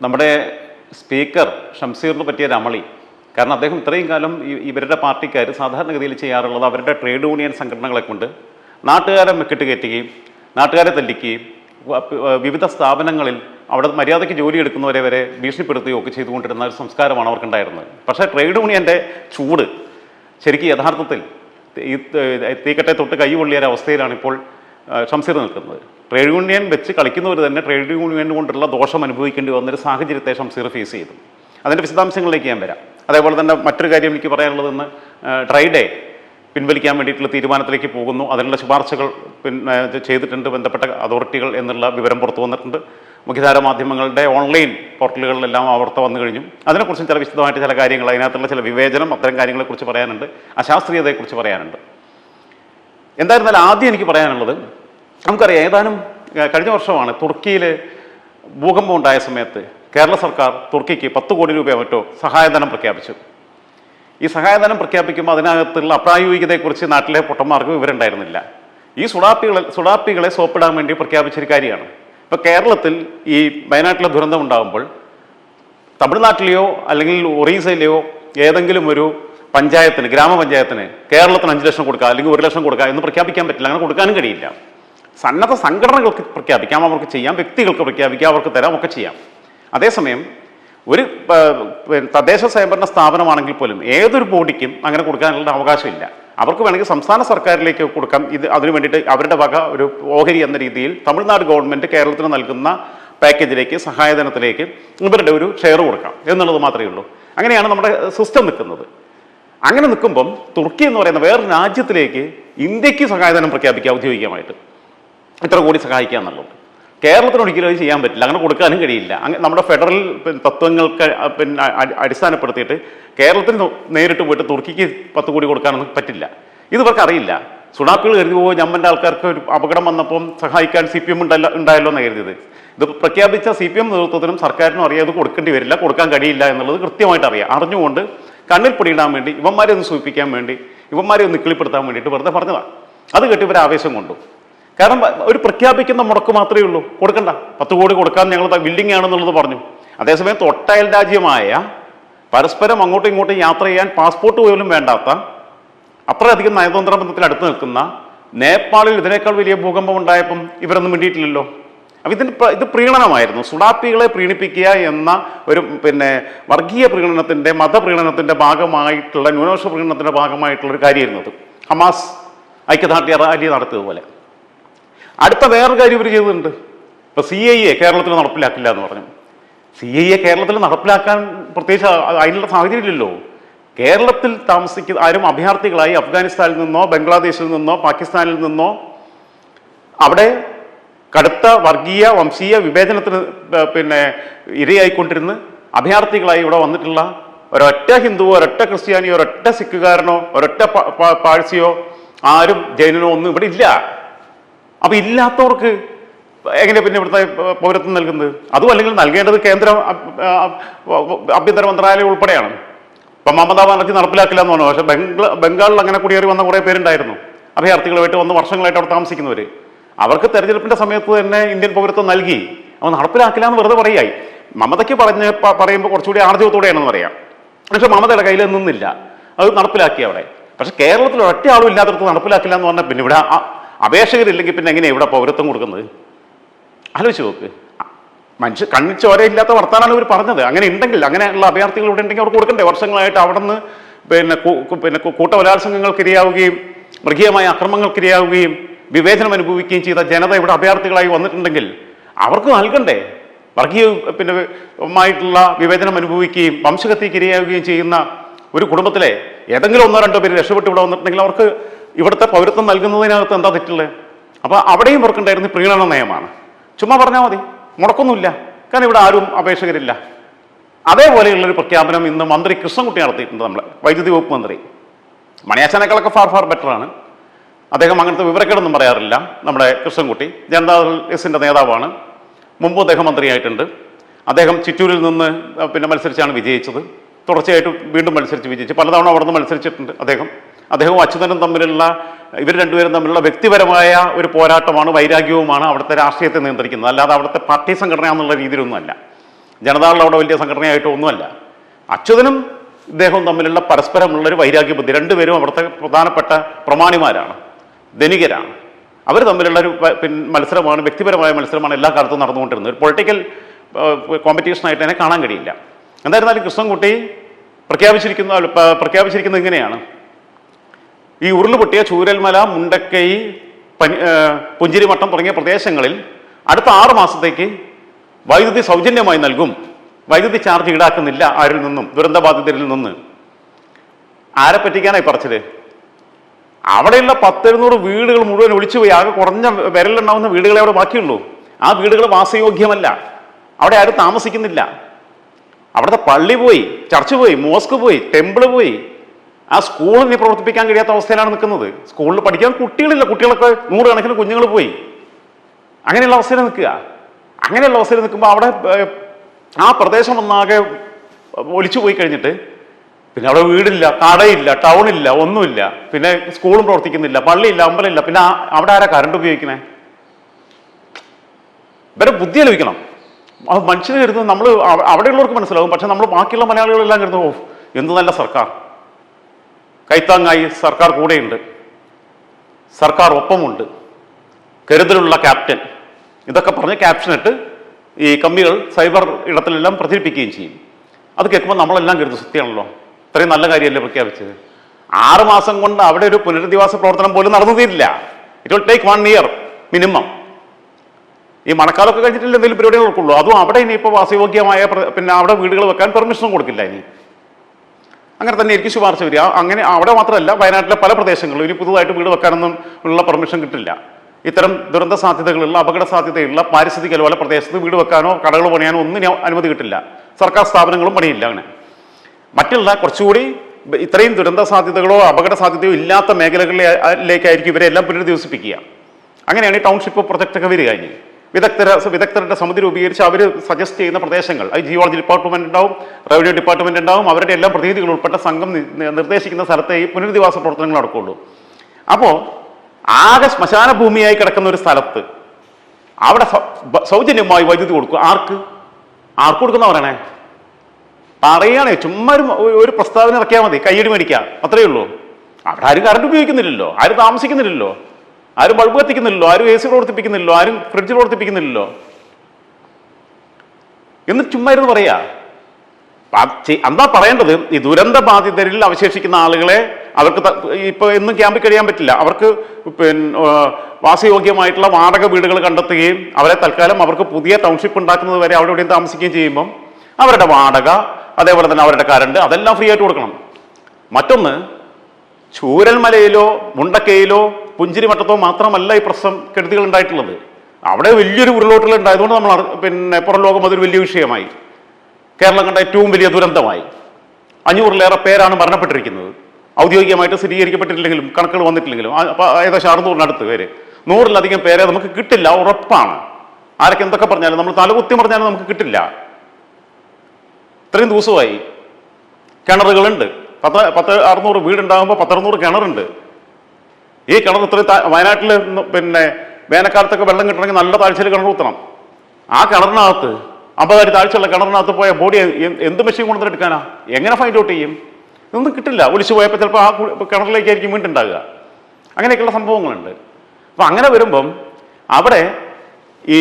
നമ്മുടെ സ്പീക്കർ ഷംസീറിന് പറ്റിയ രമളി കാരണം അദ്ദേഹം ഇത്രയും കാലം ഇവരുടെ പാർട്ടിക്കാർ സാധാരണഗതിയിൽ ചെയ്യാറുള്ളത് അവരുടെ ട്രേഡ് യൂണിയൻ സംഘടനകളെ കൊണ്ട് നാട്ടുകാരെ മെക്കിട്ട് കയറ്റുകയും നാട്ടുകാരെ തല്ലിക്കുകയും വിവിധ സ്ഥാപനങ്ങളിൽ അവിടെ മര്യാദയ്ക്ക് ജോലി എടുക്കുന്നവരെ വരെ ഭീഷണിപ്പെടുത്തുകയും ഒക്കെ ചെയ്തുകൊണ്ടിരുന്ന ഒരു സംസ്കാരമാണ് അവർക്കുണ്ടായിരുന്നത്. പക്ഷേ ട്രേഡ് യൂണിയന്റെ ചൂട് ശരിക്കും യഥാർത്ഥത്തിൽ ഈ തീക്കട്ടെ തൊട്ട് കൈ അവസ്ഥയിലാണ് ഇപ്പോൾ ഷംസീർ നിൽക്കുന്നത്. ട്രേഡ് യൂണിയൻ വെച്ച് കളിക്കുന്നവർ തന്നെ ട്രേഡ് യൂണിയൻ കൊണ്ടുള്ള ദോഷം അനുഭവിക്കേണ്ടി വന്നൊരു സാഹചര്യത്തെ ഷംസീർ ഫേസ് ചെയ്തു. അതിന്റെ വിശദാംശങ്ങളിലേക്ക് ഞാൻ വരാം. അതേപോലെ തന്നെ മറ്റൊരു കാര്യം എനിക്ക് പറയാനുള്ളത് ഇന്ന് ട്രൈഡേ പിൻവലിക്കാൻ വേണ്ടിയിട്ടുള്ള തീരുമാനത്തിലേക്ക് പോകുന്നു. അതിനുള്ള ശുപാർശകൾ പിന്നെ ചെയ്തിട്ടുണ്ട് ബന്ധപ്പെട്ട അതോറിറ്റികൾ എന്നുള്ള വിവരം പുറത്തു വന്നിട്ടുണ്ട്. മുഖ്യധാര മാധ്യമങ്ങളുടെ ഓൺലൈൻ പോർട്ടലുകളിലെല്ലാം ആ വാർത്ത വന്നു കഴിഞ്ഞു. അതിനെക്കുറിച്ചും ചില വിശദമായിട്ട് ചില കാര്യങ്ങൾ അതിനകത്തുള്ള ചില വിവേചനം അത്തരം കാര്യങ്ങളെക്കുറിച്ച് പറയാനുണ്ട്. അശാസ്ത്രീയതയെക്കുറിച്ച് പറയാനുണ്ട്. എന്തായിരുന്നാലും ആദ്യം എനിക്ക് പറയാനുള്ളത് നമുക്കറിയാം ഏതാനും കഴിഞ്ഞ വർഷമാണ് തുർക്കിയിൽ ഭൂകമ്പം ഉണ്ടായ സമയത്ത് കേരള സർക്കാർ തുർക്കിക്ക് പത്ത് കോടി രൂപയോ മറ്റോ സഹായധനം പ്രഖ്യാപിച്ചു. ഈ സഹായധനം പ്രഖ്യാപിക്കുമ്പോൾ അതിനകത്തുള്ള അപ്രായോഗികതയെക്കുറിച്ച് നാട്ടിലെ പൊട്ടന്മാർക്ക് വിവരമുണ്ടായിരുന്നില്ല. ഈ സുഡാപ്പികളെ സുഡാപ്പികളെ സോപ്പിടാൻ വേണ്ടി പ്രഖ്യാപിച്ചൊരു കാര്യമാണ്. ഇപ്പോൾ കേരളത്തിൽ ഈ വയനാട്ടിലെ ദുരന്തം ഉണ്ടാകുമ്പോൾ തമിഴ്നാട്ടിലെയോ അല്ലെങ്കിൽ ഒറീസയിലെയോ ഏതെങ്കിലും ഒരു പഞ്ചായത്തിന് ഗ്രാമപഞ്ചായത്തിന് കേരളത്തിന് അഞ്ച് ലക്ഷം കൊടുക്കുക അല്ലെങ്കിൽ ഒരു ലക്ഷം കൊടുക്കുക എന്ന് പ്രഖ്യാപിക്കാൻ പറ്റില്ല. അങ്ങനെ കൊടുക്കാനും കഴിയില്ല. സന്നദ്ധ സംഘടനകൾക്ക് പ്രഖ്യാപിക്കാം അവർക്ക് ചെയ്യാം വ്യക്തികൾക്ക് പ്രഖ്യാപിക്കാം അവർക്ക് തരാം ഒക്കെ ചെയ്യാം. അതേസമയം ഒരു തദ്ദേശ സ്വയംഭരണ സ്ഥാപനമാണെങ്കിൽ പോലും ഏതൊരു ബോഡിക്കും അങ്ങനെ കൊടുക്കാനുള്ള അവകാശമില്ല. അവർക്ക് വേണമെങ്കിൽ സംസ്ഥാന സർക്കാരിലേക്ക് കൊടുക്കാം. ഇത് അതിനു വേണ്ടിയിട്ട് അവരുടെ വക ഒരു ഓഹരി എന്ന രീതിയിൽ തമിഴ്നാട് ഗവൺമെന്റ് കേരളത്തിന് നൽകുന്ന പാക്കേജിലേക്ക് സഹായധനത്തിലേക്ക് ഇവരുടെ ഒരു ഷെയർ കൊടുക്കാം. എന്നുള്ളത് മാത്രമേ ഉള്ളൂ. അങ്ങനെയാണ് നമ്മുടെ സിസ്റ്റം നിൽക്കുന്നത്. അങ്ങനെ നിൽക്കുമ്പം തുർക്കി എന്ന് പറയുന്ന വേറൊരു രാജ്യത്തിലേക്ക് ഇന്ത്യയ്ക്ക് സഹായധനം പ്രഖ്യാപിക്കുക ഔദ്യോഗികമായിട്ട്. ഇത്ര കോടി സഹായിക്കുക എന്നുള്ളത്. കേരളത്തിന് ഒരിക്കലും അത് ചെയ്യാൻ പറ്റില്ല. അങ്ങനെ കൊടുക്കാനും കഴിയില്ല. അങ്ങനെ നമ്മുടെ ഫെഡറൽ തത്വങ്ങൾക്ക് പിന്നെ അടിസ്ഥാനപ്പെടുത്തിയിട്ട് കേരളത്തിന് നേരിട്ട് പോയിട്ട് തുർക്കിക്ക് പത്ത് കോടി കൊടുക്കാനൊന്നും പറ്റില്ല. ഇത് ഇവർക്ക് അറിയില്ല. സുഡാപ്പികൾ കരുതി പോകുമ്പോൾ ഞമ്മന്റെ ആൾക്കാർക്ക് ഒരു അപകടം വന്നപ്പം സഹായിക്കാൻ സി പി എം ഉണ്ടല്ലോ ഉണ്ടായല്ലോ എന്ന് കരുതിയത്. ഇത് പ്രഖ്യാപിച്ച സി പി എം നേതൃത്വത്തിനും സർക്കാരിനും അറിയാം ഇത് കൊടുക്കേണ്ടി വരില്ല കൊടുക്കാൻ കഴിയില്ല എന്നുള്ളത് കൃത്യമായിട്ട് അറിയാം. അറിഞ്ഞുകൊണ്ട് കണ്ണിൽ പൊടിയിടാൻ വേണ്ടി ഇവന്മാരെ ഒന്ന് സൂചിപ്പിക്കാൻ വേണ്ടി ഇവന്മാരെ ഒന്ന് കിളിപ്പെടുത്താൻ വേണ്ടിയിട്ട് വെറുതെ പറഞ്ഞതാണ് അത് കേട്ട് ആവേശം കൊണ്ടു. കാരണം ഒരു പ്രഖ്യാപിക്കുന്ന മുടക്ക് മാത്രമേ ഉള്ളൂ. കൊടുക്കണ്ട. പത്ത് കോടി കൊടുക്കാൻ ഞങ്ങൾ ബിൽഡിംഗ് ആണെന്നുള്ളത് പറഞ്ഞു. അതേസമയം തൊട്ടയൽ രാജ്യമായ പരസ്പരം അങ്ങോട്ടും ഇങ്ങോട്ടും യാത്ര ചെയ്യാൻ പാസ്പോർട്ട് പോലും വേണ്ടാത്ത അത്രയധികം നയതന്ത്ര ബന്ധത്തിൽ അടുത്ത് നിൽക്കുന്ന നേപ്പാളിൽ ഇതിനേക്കാൾ വലിയ ഭൂകമ്പം ഉണ്ടായപ്പം ഇവരൊന്നും വേണ്ടിയിട്ടില്ലല്ലോ അപ്പം ഇതിന് ഇത് പ്രീണനമായിരുന്നു. സുഡാപ്പികളെ പ്രീണിപ്പിക്കുക എന്ന ഒരു പിന്നെ വർഗീയ പ്രീണനത്തിന്റെ മതപ്രീണനത്തിന്റെ ഭാഗമായിട്ടുള്ള ന്യൂനപക്ഷ പ്രീണനത്തിന്റെ ഭാഗമായിട്ടുള്ള ഒരു കാര്യമായിരുന്നു അത്. ഹമാസ് ഐക്യദാർഢ്യ റാലി നടത്തിയതുപോലെ. അടുത്ത വേറൊരു കാര്യം ഇവർ ചെയ്തിട്ടുണ്ട്. ഇപ്പൊ സി ഐ എ കേരളത്തിൽ നടപ്പിലാക്കില്ല എന്ന് പറഞ്ഞു. സി ഐ എ കേരളത്തിൽ നടപ്പിലാക്കാൻ പ്രത്യേകിച്ച് അതിനുള്ള സാഹചര്യം ഇല്ലല്ലോ കേരളത്തിൽ താമസിക്കുന്ന ആരും അഭയാർത്ഥികളായി അഫ്ഗാനിസ്ഥാനിൽ നിന്നോ ബംഗ്ലാദേശിൽ നിന്നോ പാകിസ്ഥാനിൽ നിന്നോ അവിടെ കടുത്ത വർഗീയ വംശീയ വിവേചനത്തിന് പിന്നെ ഇരയായിക്കൊണ്ടിരുന്ന് അഭയാർത്ഥികളായി ഇവിടെ വന്നിട്ടുള്ള ഒരൊറ്റ ഹിന്ദുവോ ഒരൊറ്റ ക്രിസ്ത്യാനിയോ ഒരൊറ്റ സിഖുകാരനോ ഒരൊറ്റ പാഴ്സിയോ ആരും ജൈനനോ ഒന്നും ഇവിടെ ഇല്ല. അപ്പൊ ഇല്ലാത്തവർക്ക് എങ്ങനെ പിന്നെ ഇവിടുത്തെ പൗരത്വം നൽകുന്നത്? അതും അല്ലെങ്കിൽ നൽകേണ്ടത് കേന്ദ്ര ആഭ്യന്തര മന്ത്രാലയം ഉൾപ്പെടെയാണ്. ഇപ്പം മമതാ ബാനർജി നടപ്പിലാക്കില്ല എന്ന് പറഞ്ഞു പക്ഷെ ബംഗ്ലാ ബംഗാളിൽ അങ്ങനെ കുടിയേറി വന്ന കുറേ പേരുണ്ടായിരുന്നു. അഭയാർത്ഥികളുമായിട്ട് വന്ന് വർഷങ്ങളായിട്ട് അവിടെ താമസിക്കുന്നവർ അവർക്ക് തെരഞ്ഞെടുപ്പിന്റെ സമയത്ത് തന്നെ ഇന്ത്യൻ പൗരത്വം നൽകി. അവ നടപ്പിലാക്കില്ല എന്ന് വെറുതെ പറയായി മമതയ്ക്ക് പറഞ്ഞ് പറയുമ്പോൾ കുറച്ചുകൂടി ആർജവത്തോടെയാണെന്ന് പറയാം. പക്ഷെ മമതയുടെ കയ്യിൽ നിന്നില്ല. അത് നടപ്പിലാക്കി അവിടെ. പക്ഷെ കേരളത്തിൽ ഒറ്റ ആളും ഇല്ലാത്തടത്ത് നടപ്പിലാക്കില്ല എന്ന് പറഞ്ഞാൽ പിന്നെ ഇവിടെ അപേക്ഷകരില്ലെങ്കിൽ പിന്നെ എങ്ങനെയാണ് ഇവിടെ പൗരത്വം കൊടുക്കുന്നത്? ആലോചിച്ച് നോക്ക്. മനുഷ്യ കണ്ണിൽ ഇല്ലാത്ത വർത്താനാണ് ഇവർ പറഞ്ഞത്. അങ്ങനെ ഉണ്ടെങ്കിൽ അങ്ങനെയുള്ള അഭയാർത്ഥികൾ ഇവിടെ ഉണ്ടെങ്കിൽ അവർക്ക് കൊടുക്കണ്ടേ? വർഷങ്ങളായിട്ട് അവിടെ നിന്ന് പിന്നെ പിന്നെ കൂ- കൂട്ടബലാത്സംഗങ്ങൾക്ക് ഇരയാവുകയും മൃഗീയമായ അക്രമങ്ങൾക്കിരയാവുകയും വിവേചനം അനുഭവിക്കുകയും ചെയ്ത ജനത ഇവിടെ അഭയാർത്ഥികളായി വന്നിട്ടുണ്ടെങ്കിൽ അവർക്ക് നൽകണ്ടേ? വർഗീയ പിന്നെ മായിട്ടുള്ള വിവേചനം അനുഭവിക്കുകയും വംശഹത്യക്ക് ഇരയാവുകയും ചെയ്യുന്ന ഒരു കുടുംബത്തിലെ ഏതെങ്കിലും ഒന്നോ രണ്ടോ പേര് രക്ഷപ്പെട്ട് ഇവിടെ വന്നിട്ടുണ്ടെങ്കിൽ അവർക്ക് ഇവിടുത്തെ പൗരത്വം നൽകുന്നതിനകത്ത് എന്താ തെറ്റുള്ളത് അപ്പോൾ അവിടെയും ഇവർക്കുണ്ടായിരുന്ന പ്രീണന നയമാണ്. ചുമ്മാ പറഞ്ഞാൽ മതി. മുടക്കൊന്നുമില്ല. കാരണം ഇവിടെ ആരും അപേക്ഷകരില്ല. അതേപോലെയുള്ളൊരു പ്രഖ്യാപനം ഇന്ന് മന്ത്രി കൃഷ്ണൻകുട്ടി നടത്തിയിട്ടുണ്ട് നമ്മൾ വൈദ്യുതി വകുപ്പ് മന്ത്രി. മണിയാച്ചനേക്കാളൊക്കെ ഫാർ ഫാർ ബെറ്ററാണ് അദ്ദേഹം അങ്ങനത്തെ വിവരക്കേടൊന്നും പറയാറില്ല നമ്മുടെ കൃഷ്ണൻകുട്ടി. ജനതാദൾ എസിന്റെ നേതാവാണ്. മുമ്പ് അദ്ദേഹം മന്ത്രിയായിട്ടുണ്ട്. അദ്ദേഹം ചിറ്റൂരിൽ നിന്ന് പിന്നെ മത്സരിച്ചാണ് വിജയിച്ചത്. തുടർച്ചയായിട്ട് വീണ്ടും മത്സരിച്ച് വിജയിച്ചു. പലതവണ അവിടെ നിന്ന് മത്സരിച്ചിട്ടുണ്ട് അദ്ദേഹം. അദ്ദേഹവും അച്യുതനും തമ്മിലുള്ള ഇവർ രണ്ടുപേരും തമ്മിലുള്ള വ്യക്തിപരമായ ഒരു പോരാട്ടമാണ് വൈരാഗ്യവുമാണ് അവിടുത്തെ രാഷ്ട്രീയത്തെ നിയന്ത്രിക്കുന്നത്. അല്ലാതെ അവിടുത്തെ പാർട്ടി സംഘടന എന്നുള്ള രീതിയിലൊന്നുമല്ല. ജനതാദൾ അവിടെ വലിയ സംഘടനയായിട്ട് ഒന്നുമല്ല. അച്യുതനും ഇദ്ദേഹവും തമ്മിലുള്ള പരസ്പരമുള്ളൊരു വൈരാഗ്യ ബുദ്ധി രണ്ടുപേരും അവിടുത്തെ പ്രധാനപ്പെട്ട പ്രമാണിമാരാണ് ധനികരാണ്. അവർ തമ്മിലുള്ള ഒരു മത്സരമാണ് വ്യക്തിപരമായ മത്സരമാണ് എല്ലാ കാലത്തും നടന്നുകൊണ്ടിരുന്നത്. ഒരു പൊളിറ്റിക്കൽ കോമ്പറ്റീഷനായിട്ട് തന്നെ കാണാൻ കഴിയില്ല. എന്തായിരുന്നാലും കൃഷ്ണൻകുട്ടി പ്രഖ്യാപിച്ചിരിക്കുന്ന പ്രഖ്യാപിച്ചിരിക്കുന്നത് ഇങ്ങനെയാണ്. ഈ ഉരുളുപൊട്ടിയ ചൂരൽമല മുണ്ടക്കൈ പനി പുഞ്ചിരിമട്ടം തുടങ്ങിയ പ്രദേശങ്ങളിൽ അടുത്ത ആറ് മാസത്തേക്ക് വൈദ്യുതി സൗജന്യമായി നൽകും. വൈദ്യുതി ചാർജ് ഈടാക്കുന്നില്ല ആരിൽ നിന്നും ദുരന്തബാധിതരിൽ നിന്ന്. ആരെ പറ്റിക്കാനായി പറച്ചത് അവിടെയുള്ള പത്തെഴുന്നൂറ് വീടുകൾ മുഴുവൻ ഒളിച്ചുപോയി ആകെ കുറഞ്ഞ വിരലുണ്ടാവുന്ന വീടുകളെ അവിടെ ബാക്കിയുള്ളൂ. ആ വീടുകൾ വാസയോഗ്യമല്ല. അവിടെ ആരും താമസിക്കുന്നില്ല. അവിടുത്തെ പള്ളി പോയി ചർച്ച് പോയി മോസ്ക് പോയി ടെമ്പിൾ പോയി ആ സ്കൂളിനെ പ്രവർത്തിപ്പിക്കാൻ കഴിയാത്ത അവസ്ഥയിലാണ് നിൽക്കുന്നത്. സ്കൂളിൽ പഠിക്കാൻ കുട്ടികളില്ല. കുട്ടികളൊക്കെ നൂറുകണക്കിന് കുഞ്ഞുങ്ങൾ പോയി. അങ്ങനെയുള്ള അവസ്ഥയിൽ നിൽക്കുക. അങ്ങനെയുള്ള അവസ്ഥയിൽ നിൽക്കുമ്പോൾ അവിടെ ആ പ്രദേശം ഒന്നാകെ ഒലിച്ചു പോയി കഴിഞ്ഞിട്ട് പിന്നെ അവിടെ വീടില്ല കടയില്ല ടൗണില്ല ഒന്നുമില്ല. പിന്നെ സ്കൂളും പ്രവർത്തിക്കുന്നില്ല പള്ളിയില്ല അമ്പലമില്ല പിന്നെ അവിടെ ആരാ കറണ്ട് ഉപയോഗിക്കണേ? ഇവരെ ബുദ്ധി ആലോചിക്കണം. മനുഷ്യന് കരുതുന്നത് നമ്മൾ അവിടെയുള്ളവർക്ക് മനസ്സിലാവും. പക്ഷെ നമ്മൾ ബാക്കിയുള്ള മലയാളികളെല്ലാം കരുതുന്നു എന്ത് നല്ല സർക്കാർ. കൈത്താങ്ങായി സർക്കാർ കൂടെയുണ്ട്. സർക്കാർ ഒപ്പമുണ്ട്. കരുതലുള്ള ക്യാപ്റ്റൻ. ഇതൊക്കെ പറഞ്ഞ് ക്യാപ്ഷനിട്ട് ഈ കമ്പികൾ സൈബർ ഇടത്തിലെല്ലാം പ്രചരിപ്പിക്കുകയും ചെയ്യും. അത് കേൾക്കുമ്പോൾ നമ്മളെല്ലാം കരുതും സത്യമാണല്ലോ. ഇത്രയും നല്ല കാര്യമല്ലേ പ്രഖ്യാപിച്ചത്? ആറ് മാസം കൊണ്ട് അവിടെ ഒരു പുനരധിവാസ പ്രവർത്തനം പോലും നടന്നു തീരില്ല. It will take one year minimum ഈ മഴക്കാലമൊക്കെ കഴിഞ്ഞിട്ടില്ല എന്തെങ്കിലും പരിപാടികൾ നടക്കുള്ളൂ. അതും അവിടെ ഇനിയിപ്പോൾ വാസയോഗ്യമായ പ്ര- പിന്നെ അവിടെ വീടുകൾ വെക്കാൻ പെർമിഷനും കൊടുക്കില്ല ഇനി. അങ്ങനെ തന്നെ എനിക്ക് ശുപാർശ വരിക. അങ്ങനെ അവിടെ മാത്രമല്ല വയനാട്ടിലെ പല പ്രദേശങ്ങളിലും ഇനി പുതുതായിട്ട് വീട് വെക്കാനൊന്നും ഉള്ള പെർമിഷൻ കിട്ടില്ല. ഇത്തരം ദുരന്ത സാധ്യതകളുള്ള അപകട സാധ്യതയുള്ള പാരിസ്ഥിതിക ലോല പ്രദേശത്ത് വീട് വെക്കാനോ കടകൾ പണിയാനോ ഒന്നിനും അനുമതി കിട്ടില്ല. സർക്കാർ സ്ഥാപനങ്ങളും പണിയില്ല അങ്ങനെ. മറ്റുള്ള കുറച്ചുകൂടി ഇത്രയും ദുരന്ത സാധ്യതകളോ അപകട സാധ്യതയോ ഇല്ലാത്ത മേഖലകളിലേക്കായിരിക്കും ഇവരെല്ലാം പുനരധിവസിപ്പിക്കുക അങ്ങനെയാണ് ഈ ടൗൺഷിപ്പ് പ്രൊജക്റ്റൊക്കെ വരിക ഇനി. വിദഗ്ധര വിദഗ്ധരുടെ സമിതി രൂപീകരിച്ച് അവർ സജസ്റ്റ് ചെയ്യുന്ന പ്രദേശങ്ങൾ. അത് ജിയോളജി ഡിപ്പാർട്ട്മെന്റ് ഉണ്ടാവും റവന്യൂ ഡിപ്പാർട്ട്മെന്റ് ഉണ്ടാവും അവരുടെ എല്ലാം പ്രതിനിധികൾ ഉൾപ്പെട്ട സംഘം നിർദ്ദേശിക്കുന്ന സ്ഥലത്തെ ഈ പുനരധിവാസ പ്രവർത്തനങ്ങൾ നടക്കുകയുള്ളൂ അപ്പോൾ ആകെ ശ്മശാന ഭൂമിയായി കിടക്കുന്ന ഒരു സ്ഥലത്ത് അവിടെ സൗജന്യമായി വൈദ്യുതി കൊടുക്കും ആർക്ക്? ആർക്ക് കൊടുക്കുന്ന പറയണേ പറയണേ ചുമ്മാ ഒരു പ്രസ്താവന ഇറക്കിയാൽ മതി. കയ്യടി മേടിക്കാം. അത്രയേ ഉള്ളൂ. അവിടെ ആരും കറണ്ട് ഉപയോഗിക്കുന്നില്ലല്ലോ. ആരും താമസിക്കുന്നില്ലല്ലോ. ആരും ബൾബ് കത്തിക്കുന്നില്ലല്ലോ ആരും എ സി പ്രവർത്തിപ്പിക്കുന്നില്ലല്ലോ ആരും ഫ്രിഡ്ജ് പ്രവർത്തിപ്പിക്കുന്നില്ലല്ലോ എന്ന് ചുമ്മാ ഇരുന്ന് പറയാ. എന്താ പറയേണ്ടത്? ഈ ദുരന്ത ബാധിതരിൽ അവശേഷിക്കുന്ന ആളുകളെ അവർക്ക് ഇപ്പൊ എന്നും ക്യാമ്പിൽ കഴിയാൻ പറ്റില്ല. അവർക്ക് പിന്നെ വാസയോഗ്യമായിട്ടുള്ള വാടക വീടുകൾ കണ്ടെത്തുകയും അവരെ തൽക്കാലം അവർക്ക് പുതിയ ടൗൺഷിപ്പ് ഉണ്ടാക്കുന്നത് വരെ അവിടെ എവിടെയും താമസിക്കുകയും ചെയ്യുമ്പം അവരുടെ വാടക അതേപോലെ തന്നെ അവരുടെ കറണ്ട് അതെല്ലാം ഫ്രീ ആയിട്ട് കൊടുക്കണം. മറ്റൊന്ന് ചൂരൽമലയിലോ മുണ്ടക്കയിലോ പുഞ്ചിരിമട്ടത്തോ മാത്രമല്ല ഈ പ്രശ്നം കെടുതികൾ ഉണ്ടായിട്ടുള്ളത്. അവിടെ വലിയൊരു ഉരുളോട്ടൽ ഉണ്ടായതുകൊണ്ട് നമ്മൾ പിന്നെ പുറം ലോകം അതൊരു വലിയ വിഷയമായി. കേരളം കണ്ട ഏറ്റവും വലിയ ദുരന്തമായി. അഞ്ഞൂറിലേറെ പേരാണ് മരണപ്പെട്ടിരിക്കുന്നത്. ഔദ്യോഗികമായിട്ട് സ്ഥിരീകരിക്കപ്പെട്ടിട്ടില്ലെങ്കിലും കണക്കുകൾ വന്നിട്ടില്ലെങ്കിലും ഏകദേശം അറുന്നൂറിനടുത്ത് പേര്. നൂറിലധികം പേരെ നമുക്ക് കിട്ടില്ല ഉറപ്പാണ്. ആരൊക്കെ എന്തൊക്കെ പറഞ്ഞാലും നമ്മൾ തലകുത്തി പറഞ്ഞാലും നമുക്ക് കിട്ടില്ല. ഇത്രയും ദിവസമായി കിണറുകളുണ്ട്. പത്ത് പത്ത് അറുന്നൂറ് വീടുണ്ടാകുമ്പോൾ പത്തറുന്നൂറ് കിണറുണ്ട്. ഈ കിണർ ഇത്രയും താ- വയനാട്ടിൽ പിന്നെ വേനൽക്കാലത്തൊക്കെ വെള്ളം കിട്ടണമെങ്കിൽ നല്ല താഴ്ചയിൽ കിണർ കുത്തണം. ആ കിണറിനകത്ത് അമ്പതടി താഴ്ചയുള്ള കിണറിനകത്ത് പോയ ബോഡി എന്ത് മെഷീൻ കൊണ്ടു എടുക്കാനാ? എങ്ങനെ ഫൈൻഡ് ഔട്ട് ചെയ്യും? ഇതൊന്നും കിട്ടില്ല. ഒലിച്ചു പോയപ്പോൾ ചിലപ്പോൾ ആ കിണറിലേക്കായിരിക്കും വീണ്ടും ഉണ്ടാകുക. അങ്ങനെയൊക്കെയുള്ള സംഭവങ്ങളുണ്ട്. അപ്പം അങ്ങനെ വരുമ്പം അവിടെ ഈ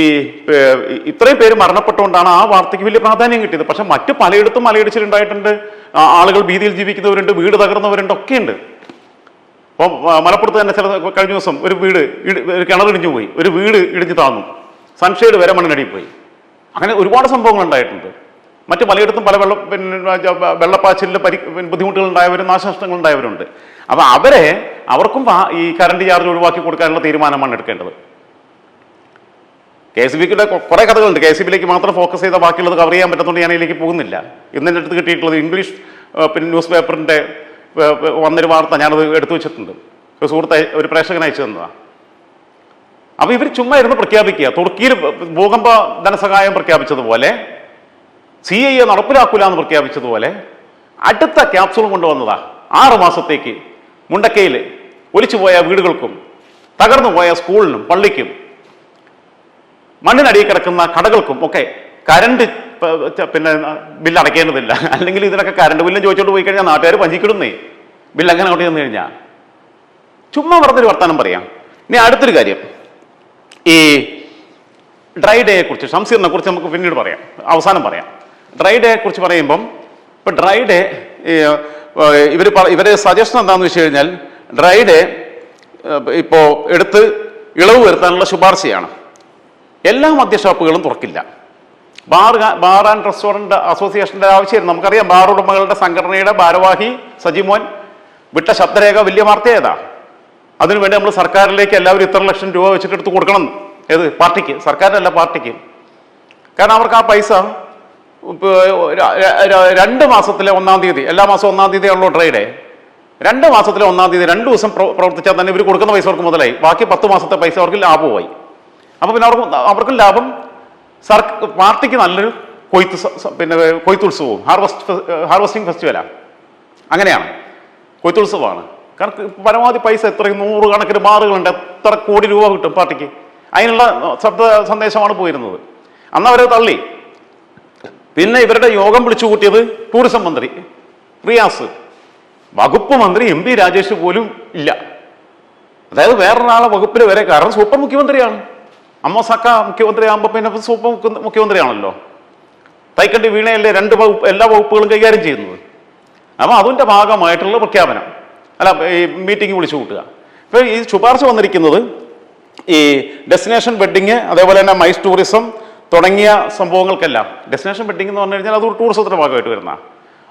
ഇത്രയും പേര് മരണപ്പെട്ടുകൊണ്ടാണ് ആ വാർത്തയ്ക്ക് വലിയ പ്രാധാന്യം കിട്ടിയത്. പക്ഷെ മറ്റു പലയിടത്തും മലയിടിച്ചിലുണ്ടായിട്ടുണ്ട്. ആളുകൾ ഭീതിയിൽ ജീവിക്കുന്നവരുണ്ട് വീട് തകർന്നവരുണ്ട് ഒക്കെയുണ്ട്. അപ്പോൾ മലപ്പുറത്ത് തന്നെ ചില കഴിഞ്ഞ ദിവസം ഒരു വീട് കിണറിടിഞ്ഞു പോയി. ഒരു വീട് ഇടിഞ്ഞു താന്നു. സൺഷെയ്ഡ് വരെ മണ്ണിനടിയിൽ പോയി. അങ്ങനെ ഒരുപാട് സംഭവങ്ങൾ ഉണ്ടായിട്ടുണ്ട്. മറ്റ് പലയിടത്തും പല വെള്ള പിന്നെ വെള്ളപ്പാച്ചിലിൽ പരി ബുദ്ധിമുട്ടുകൾ ഉണ്ടായവരും നാശനഷ്ടങ്ങൾ ഉണ്ടായവരുണ്ട്. അപ്പോൾ അവരെ അവർക്കും ഈ കറണ്ട് ചാർജ് ഒഴിവാക്കി കൊടുക്കാനുള്ള തീരുമാനമാണ് എടുക്കേണ്ടത്. കെ എസ് ബിയുടെ കുറേ കഥകളുണ്ട്. കെ എസ് ബിയിലേക്ക് മാത്രം ഫോക്കസ് ചെയ്ത ബാക്കിയുള്ളത് കവർ ചെയ്യാൻ പറ്റുന്നതുകൊണ്ട് ഞാൻ അതിലേക്ക് പോകുന്നില്ല. ഇന്ന് എന്റെ അടുത്ത് കിട്ടിയിട്ടുള്ളത് ഇംഗ്ലീഷ് പിന്നെ ന്യൂസ് പേപ്പറിന്റെ വന്നൊരു വാർത്ത ഞാനത് എടുത്തു വെച്ചിട്ടുണ്ട്. ഒരു സുഹൃത്ത് ഒരു പ്രേക്ഷകൻ അയച്ചു തന്നതാണ് അപ്പോൾ ഇവർ ചുമ്മാ ഇരുന്ന് പ്രഖ്യാപിക്കുക. തുർക്കിയിൽ ഭൂകമ്പ ധനസഹായം പ്രഖ്യാപിച്ചതുപോലെ സി ഐ എ നടപ്പിലാക്കൂല എന്ന് പ്രഖ്യാപിച്ചതുപോലെ അടുത്ത ക്യാപ്സൂൾ കൊണ്ടുവന്നതാ. ആറ് മാസത്തേക്ക് മുണ്ടക്കയിൽ ഒലിച്ചുപോയ വീടുകൾക്കും തകർന്നു പോയ സ്കൂളിനും പള്ളിക്കും മണ്ണിനടിയിൽ കിടക്കുന്ന കടകൾക്കും ഒക്കെ കരണ്ട് പിന്നെ ബില്ല് അടയ്ക്കേണ്ടതില്ല. അല്ലെങ്കിൽ ഇതിനൊക്കെ കരണ്ട് ബില്ലും ചോദിച്ചോണ്ട് പോയി കഴിഞ്ഞാൽ നാട്ടുകാർ പഞ്ചിക്കിടുന്നേ ബില്ല് അങ്ങനെ അങ്ങോട്ട് ചെന്ന് കഴിഞ്ഞാൽ ചുമ്മാ പറഞ്ഞൊരു വർത്തമാനം പറയാം. ഇനി അടുത്തൊരു കാര്യം. ഈ ഡ്രൈ ഡേയെ കുറിച്ച് ഷംസീറിനെ കുറിച്ച് നമുക്ക് പിന്നീട് പറയാം. അവസാനം പറയാം. ഡ്രൈ ഡേയെ കുറിച്ച് പറയുമ്പം ഇപ്പം ഡ്രൈ ഡേ ഇവർ ഇവരെ സജഷൻ എന്താണെന്ന് വെച്ച് കഴിഞ്ഞാൽ ഡ്രൈ ഡേ ഇപ്പോൾ എടുത്ത് ഇളവ് വരുത്താനുള്ള ശുപാർശയാണ്. എല്ലാ മദ്യഷാപ്പുകളും തുറക്കില്ല. ബാർ ബാർ ആൻഡ് റെസ്റ്റോറന്റ് അസോസിയേഷന്റെ ആവശ്യമായിരുന്നു നമുക്കറിയാം ബാർ ഉടമകളുടെ സംഘടനയുടെ ഭാരവാഹി സജിമോൻ വിട്ട ശബ്ദരേഖ വലിയ വാർത്ത ഏതാ? അതിനുവേണ്ടി നമ്മൾ സർക്കാരിലേക്ക് എല്ലാവരും ഇത്ര ലക്ഷം രൂപ വെച്ചിട്ട് എടുത്ത് കൊടുക്കണം. ഏത്? പാർട്ടിക്ക്. സർക്കാരിനല്ല പാർട്ടിക്ക്. കാരണം അവർക്ക് ആ പൈസ രണ്ട് മാസത്തിലെ ഒന്നാം തീയതി എല്ലാ മാസവും ഒന്നാം തീയതി ഉള്ളൂ ട്രേഡേ. രണ്ട് മാസത്തിലെ ഒന്നാം തീയതി രണ്ട് ദിവസം പ്ര- പ്രവർത്തിച്ചാൽ തന്നെ ഇവർ കൊടുക്കുന്ന പൈസ അവർക്ക് മുതലായി. ബാക്കി പത്ത് മാസത്തെ പൈസ അവർക്ക് ലാഭമായി അപ്പോൾ പിന്നെ അവർക്ക് അവർക്കും ലാഭം സർ പാർട്ടിക്ക് നല്ലൊരു കൊയ്ത്ത് പിന്നെ കൊയ്ത്തുത്സവവും ഹാർവസ്റ്റ് ഹാർവസ്റ്റിംഗ് ഫെസ്റ്റിവലാണ് അങ്ങനെയാണ്. കൊയ്ത്തുത്സവമാണ് കാരണം പരമാവധി പൈസ എത്രയും നൂറുകണക്കിന് ബാറുകളുണ്ട്. എത്ര കോടി രൂപ കിട്ടും പാർട്ടിക്ക്? അതിനുള്ള ശബ്ദ സന്ദേശമാണ് പോയിരുന്നത്. അന്ന് അവരെ തള്ളി. പിന്നെ ഇവരുടെ യോഗം വിളിച്ചു കൂട്ടിയത് ടൂറിസം മന്ത്രി റിയാസ്. വകുപ്പ് മന്ത്രി എം പി രാജേഷ് പോലും ഇല്ല. അതായത് വേറൊരാളെ വകുപ്പിൽ വരെ കാരണം സൂപ്പർ മുഖ്യമന്ത്രിയാണ്. അമ്മ സക്ക മുഖ്യമന്ത്രി ആകുമ്പോൾ പിന്നെ സൂപ്പർ മുഖ്യ- മുഖ്യമന്ത്രിയാണല്ലോ. തൈക്കണ്ടി വീണയല്ലേ രണ്ട് വകുപ്പ് എല്ലാ വകുപ്പുകളും കൈകാര്യം ചെയ്യുന്നത്. അപ്പോൾ അതിന്റെ ഭാഗമായിട്ടുള്ള പ്രഖ്യാപനം. അല്ല ഈ മീറ്റിംഗ് വിളിച്ചു കൂട്ടുക. ഇപ്പോൾ ഈ ശുപാർശ വന്നിരിക്കുന്നത് ഈ ഡെസ്റ്റിനേഷൻ വെഡ്ഡിങ് അതേപോലെ തന്നെ മൈസ് ടൂറിസം തുടങ്ങിയ സംഭവങ്ങൾക്കെല്ലാം. ഡെസ്റ്റിനേഷൻ വെഡ്ഡിങ് എന്ന് പറഞ്ഞു കഴിഞ്ഞാൽ അത് ഒരു ടൂറിസത്തിന്റെ ഭാഗമായിട്ട് വരുന്ന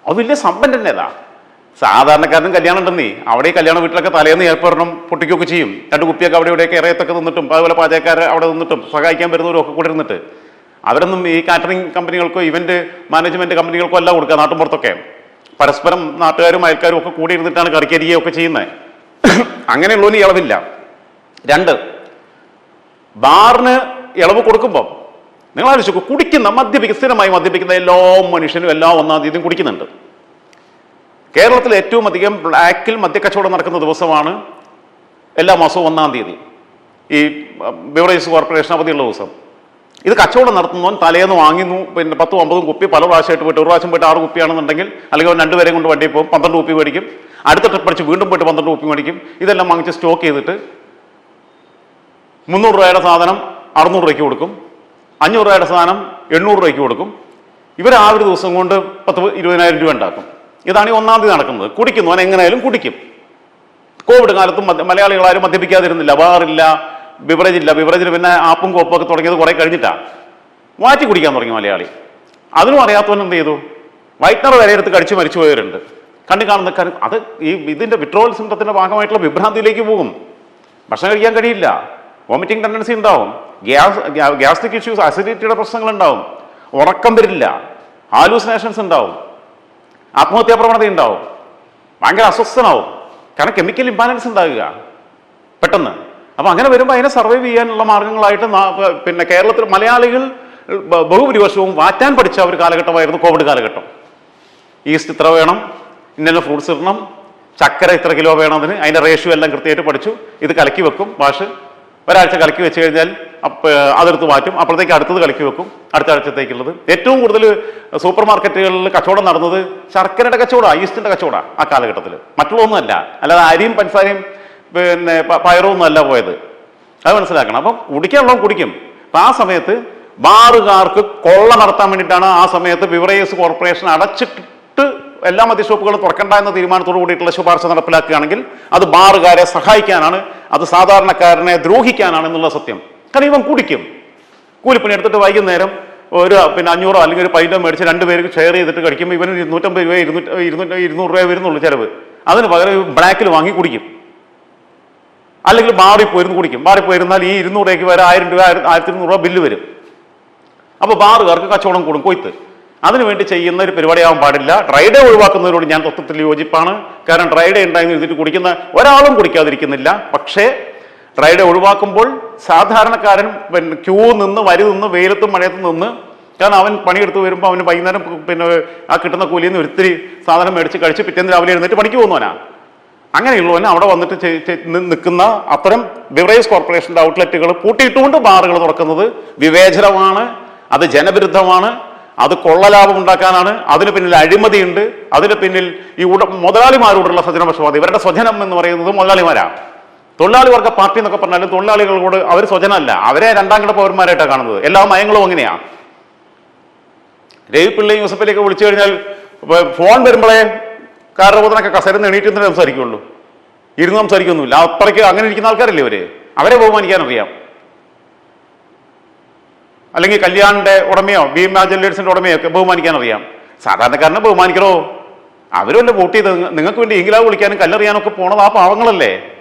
അത് വലിയ സമ്പന്നന്റെ ഏതാ സാധാരണക്കാരനും കല്യാണം ഉണ്ടെന്നേ. അവിടെ ഈ കല്യാണ വീട്ടിലൊക്കെ തലേന്ന് ഏർപ്പെടണം പൊട്ടിക്കുകയൊക്കെ ചെയ്യും. രണ്ട് കുപ്പിയൊക്കെ അവിടെ ഇവിടെയൊക്കെ ഇറയത്തൊക്കെ നിന്നിട്ടും അതുപോലെ പാചകക്കാർ അവിടെ നിന്നിട്ടും സഹായിക്കാൻ വരുന്നവരും ഒക്കെ കൂടെ ഇരുന്നിട്ട്. അവരൊന്നും ഈ കാറ്ററിംഗ് കമ്പനികൾക്കോ ഇവന്റ് മാനേജ്മെന്റ് കമ്പനികൾക്കോ അല്ല കൊടുക്കുക നാട്ടുമ്പുറത്തൊക്കെ പരസ്പരം നാട്ടുകാരും അയൽക്കാരും ഒക്കെ കൂടി ഇരുന്നിട്ടാണ് കറിക്കരിയൊക്കെ ചെയ്യുന്നത്. അങ്ങനെയുള്ളതിന് ഇളവില്ല. രണ്ട് ബാറിന് ഇളവ് കൊടുക്കുമ്പോൾ നിങ്ങൾ ആലോചിച്ചു കുടിക്കുന്ന മദ്യപിക്കുന്ന സ്ഥിരമായി മദ്യപിക്കുന്ന എല്ലാ മനുഷ്യനും എല്ലാ ഒന്നാം തീയതിയും കുടിക്കുന്നുണ്ട്. കേരളത്തിൽ ഏറ്റവും അധികം ബ്ലാക്കിൽ മദ്യക്കച്ചവടം നടക്കുന്ന ദിവസമാണ് എല്ലാ മാസവും ഒന്നാം തീയതി. ഈ ബിവറേജ് കോർപ്പറേഷൻ അവധിയുള്ള ദിവസം. ഇത് കച്ചവടം നടത്തുന്നവൻ തലേന്ന് വാങ്ങുന്നു പിന്നെ പത്തും ഒമ്പതും കുപ്പി പല പ്രാവശ്യമായിട്ട് പോയിട്ട് ഒരു പ്രാവശ്യം പോയിട്ട് ആറ് കുപ്പിയാണെന്നുണ്ടെങ്കിൽ അല്ലെങ്കിൽ അവൻ രണ്ടുപേരെയും കൊണ്ട് വണ്ടി പോകും പന്ത്രണ്ട് കുപ്പി മേടിക്കും. അടുത്ത ട്രിപ്പ് അടിച്ച് വീണ്ടും പോയിട്ട് പന്ത്രണ്ട് കുപ്പി മേടിക്കും. ഇതെല്ലാം വാങ്ങിച്ച് സ്റ്റോക്ക് ചെയ്തിട്ട് മുന്നൂറ് രൂപയുടെ സാധനം അറുന്നൂറ് രൂപയ്ക്ക് കൊടുക്കും. അഞ്ഞൂറ് രൂപയുടെ സാധനം എണ്ണൂറ് രൂപയ്ക്ക് കൊടുക്കും. ഇവർ ആ ഒരു ദിവസം കൊണ്ട് പത്ത് ഇരുപതിനായിരം രൂപ ഉണ്ടാക്കും. ഇതാണ് ഈ ഒന്നാം തീയതി നടക്കുന്നത്. കുടിക്കുന്നു. അവൻ എങ്ങനെയായാലും കുടിക്കും. കോവിഡ് കാലത്തും മലയാളികൾ ആരും മദ്യപിക്കാതിരുന്നില്ല. ബാറില്ല ബിവറേജ് ഇല്ല. ബിവറേജിൽ പിന്നെ ആപ്പും കോപ്പും ഒക്കെ തുടങ്ങിയത് കുറെ കഴിഞ്ഞിട്ടാണ് മാറ്റി കുടിക്കാൻ തുടങ്ങി മലയാളി. അതിനും അറിയാത്തവൻ എന്ത് ചെയ്തു? വൈറ്റ്നർ വരെ എടുത്ത് കടിച്ചു മരിച്ചു പോയവരുണ്ട്. കണ്ടു കാണുന്ന കാര്യം അത് ഈ ഇതിന്റെ വിട്രോൾ സിംറ്റത്തിന്റെ ഭാഗമായിട്ടുള്ള വിഭ്രാന്തിയിലേക്ക് പോകും. ഭക്ഷണം കഴിക്കാൻ കഴിയില്ല. വോമിറ്റിംഗ് ടെൻഡൻസി ഉണ്ടാവും. ഗ്യാസ് ഗ്യാസ്ട്രിക് ഇഷ്യൂസ് അസിഡിറ്റിയുടെ പ്രശ്നങ്ങൾ ഉണ്ടാവും. ഉറക്കം വരില്ല. ഹാലൂസിനേഷൻസ് ഉണ്ടാവും. ആത്മഹത്യാ പ്രവണത ഉണ്ടാവും. ഭയങ്കര അസ്വസ്ഥനാവും. കാരണം കെമിക്കൽ ഇംബാലൻസ് ഉണ്ടാകുക. പെട്ടെന്ന്. അപ്പം അങ്ങനെ വരുമ്പോൾ അതിനെ സർവൈവ് ചെയ്യാനുള്ള മാർഗങ്ങളായിട്ട് പിന്നെ കേരളത്തിൽ മലയാളികൾ ബഹുഭൂരിപക്ഷവും വാറ്റാൻ പഠിച്ച ഒരു കാലഘട്ടമായിരുന്നു കോവിഡ് കാലഘട്ടം. ഈസ്റ്റ് ഇത്ര വേണം ഇന്നലെ ഫ്രൂട്ട്സ് ഇടണം ചക്കര ഇത്ര കിലോ വേണം അതിന് അതിന്റെ റേഷ്യോ എല്ലാം കൃത്യമായിട്ട് പഠിച്ചു. ഇത് കലക്കി വെക്കും വാഷ്. ഒരാഴ്ച കലക്കി വെച്ച് കഴിഞ്ഞാൽ അതെടുത്ത് മാറ്റും. അപ്പോഴത്തേക്ക് അടുത്തത് കളിക്ക് വെക്കും. അടുത്ത ആഴ്ചത്തേക്കുള്ളത്. ഏറ്റവും കൂടുതൽ സൂപ്പർ മാർക്കറ്റുകളിൽ കച്ചവടം നടന്നത് ശർക്കരയുടെ കച്ചവടമാണ് ഈസ്റ്റിന്റെ കച്ചവടമാണ് ആ കാലഘട്ടത്തിൽ മറ്റുള്ളതൊന്നുമല്ല. അല്ലാതെ അരിയും പഞ്ചസാരയും പിന്നെ പയറും അല്ല പോയത്. അത് മനസ്സിലാക്കണം. അപ്പം കുടിക്കാനുള്ളവൻ കുടിക്കും. അപ്പം ആ സമയത്ത് ബാറുകാർക്ക് കൊള്ള നടത്താൻ വേണ്ടിയിട്ടാണ് ആ സമയത്ത് ബിവറേജസ് കോർപ്പറേഷൻ അടച്ചിട്ട് എല്ലാ മദ്യഷോപ്പുകളും തുറക്കണ്ട എന്ന തീരുമാനത്തോടു കൂടിയിട്ടുള്ള ശുപാർശ നടപ്പിലാക്കുകയാണെങ്കിൽ അത് ബാറുകാരെ സഹായിക്കാനാണ് അത് സാധാരണക്കാരനെ ദ്രോഹിക്കാനാണ് എന്നുള്ള സത്യം. കാരണം ഇവൻ കുടിക്കും. കൂലിപ്പണി എടുത്തിട്ട് വൈകുന്നേരം ഒരു പിന്നെ അഞ്ഞൂറോ അല്ലെങ്കിൽ ഒരു പൈന്റോ മേടിച്ച് രണ്ട് പേർക്ക് ഷെയർ ചെയ്തിട്ട് കഴിക്കുമ്പോൾ ഇവന് ഇരുന്നൂറ്റമ്പത് രൂപ ഇരുന്നൂറ്റി ഇരുന്നൂറ്റ ഇരുന്നൂറ് രൂപ വരുന്നുള്ളൂ ചിലവ്. അതിന് പകരം ബ്ലാക്കിൽ വാങ്ങി കുടിക്കും. അല്ലെങ്കിൽ ബാറി പോയിരുന്ന് കുടിക്കും. ബാറി പോയിരുന്നാൽ ഈ ഇരുന്നൂറ് രൂപയ്ക്ക് വരെ ആയിരം രൂപ ആയിരത്തി ഇരുന്നൂറ് രൂപ ബില്ല് വരും. അപ്പോൾ ബാറുകാർക്ക് കച്ചവടം കൂടും കൊയ്ത്ത്. അതിനുവേണ്ടി ചെയ്യുന്ന ഒരു പരിപാടിയാവാൻ പാടില്ല. ഡ്രൈഡേ ഒഴിവാക്കുന്നതിനോട് ഞാൻ തത്വത്തിൽ യോജിപ്പാണ്. കാരണം ഡ്രൈഡേ ഉണ്ടായിരുന്നു ഇരുന്നിട്ട് കുടിക്കുന്ന ഒരാളും കുടിക്കാതിരിക്കുന്നില്ല. പക്ഷേ ഡ്രൈ ഡേ ഒഴിവാക്കുമ്പോൾ സാധാരണക്കാരൻ പിന്നെ ക്യൂ നിന്ന് വരി നിന്ന് വെയിലത്തും മഴയത്തും നിന്ന് കാരണം അവൻ പണിയെടുത്ത് വരുമ്പോൾ അവന് വൈകുന്നേരം പിന്നെ ആ കിട്ടുന്ന കൂലിയിൽ നിന്ന് ഒത്തിരി സാധനം മേടിച്ച് കഴിച്ച് പിറ്റേന്ന് രാവിലെ എഴുന്നേറ്റ് പണിക്ക് പോകുന്നവനാ. അങ്ങനെയുള്ളവന് അവിടെ വന്നിട്ട് നിൽക്കുന്ന അത്തരം ബിവറേജ് കോർപ്പറേഷന്റെ ഔട്ട്ലെറ്റുകൾ പൂട്ടിയിട്ടുകൊണ്ട് ബാറുകൾ തുറക്കുന്നത് വിവേചനമാണ് അത് ജനവിരുദ്ധമാണ് അത് കൊള്ളലാഭം ഉണ്ടാക്കാനാണ് അതിന് പിന്നിൽ അഴിമതിയുണ്ട് അതിന് പിന്നിൽ ഈ ഉട മുതലാളിമാരോടുള്ള സ്വജനപക്ഷപാതം. ഇവരുടെ സ്വജനം എന്ന് പറയുന്നത് മുതലാളിമാരാണ് തൊഴിലാളി വർഗ പാർട്ടി എന്നൊക്കെ പറഞ്ഞാലും തൊഴിലാളികളോട് അവർ സ്വജനമല്ല. അവരെ രണ്ടാം കിട പൗരന്മാരായിട്ടാണ് കാണുന്നത്. എല്ലാ മയങ്ങളും അങ്ങനെയാണ് രവി പിള്ളയും വിളിച്ചു കഴിഞ്ഞാൽ ഫോൺ വരുമ്പോഴേ കാരണബോധനൊക്കെ കസരുന്ന് എണീറ്റ് സംസാരിക്കുള്ളൂ. ഇരുന്ന് സംസാരിക്കൊന്നുമില്ല. അത്രയ്ക്ക് അങ്ങനെ ഇരിക്കുന്ന ആൾക്കാരല്ലേ ഇവർ? അവരെ ബഹുമാനിക്കാൻ അറിയാം. അല്ലെങ്കിൽ കല്യാണിന്റെ ഉടമയോ ഭീമ ജ്വല്ലേഴ്സിന്റെ ഉടമയോ ഒക്കെ ബഹുമാനിക്കാൻ അറിയാം. സാധാരണക്കാരനെ ബഹുമാനിക്കണോ? അവരല്ലേ വോട്ട് ചെയ്ത് നിങ്ങ- നിങ്ങൾക്ക് വേണ്ടി ഇംഗ്ലാവ് വിളിക്കാനും കല്ലെറിയാനും ഒക്കെ പോണത് ആ പാവങ്ങളല്ലേ?